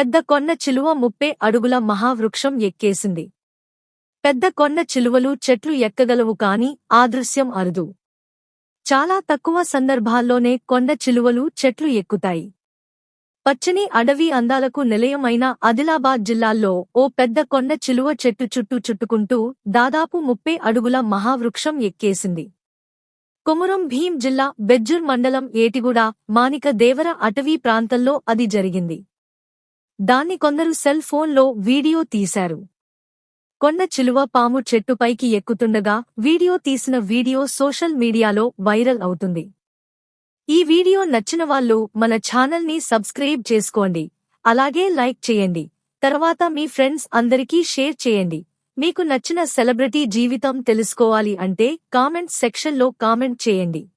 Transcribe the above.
పెద్ద కొండ చిలువ ముప్పే అడుగుల మహావృక్షం ఎక్కేసింది. పెద్ద కొండ చిలువలు చెట్లు ఎక్కగలవు కాని ఆ దృశ్యం అరుదు. చాలా తక్కువ సందర్భాల్లోనే కొండ చిలువలు చెట్లు ఎక్కుతాయి. పచ్చని అడవి అందాలకు నిలయమైన ఆదిలాబాద్ జిల్లాల్లో ఓ పెద్ద కొండ చిలువ చెట్టు చుట్టూ చుట్టుకుంటూ దాదాపు ముప్పై అడుగుల మహావృక్షం ఎక్కేసింది. కొమురం భీం జిల్లా బెజ్జూర్ మండలం ఏటిగూడ మానిక దేవర అటవీ ప్రాంతంలో అది జరిగింది. దాన్ని కొందరు సెల్ ఫోన్లో వీడియో తీశారు. కొండ చిలువ పాము చెట్టుపైకి ఎక్కుతుండగా వీడియో తీసిన వీడియో సోషల్ మీడియాలో వైరల్ అవుతుంది. ఈ వీడియో నచ్చిన వాళ్ళు మన ఛానల్ని సబ్స్క్రైబ్ చేసుకోండి. అలాగే లైక్ చేయండి. తర్వాత మీ ఫ్రెండ్స్ అందరికీ షేర్ చేయండి. మీకు నచ్చిన సెలబ్రిటీ జీవితం తెలుసుకోవాలి అంటే కామెంట్ సెక్షన్లో కామెంట్ చేయండి.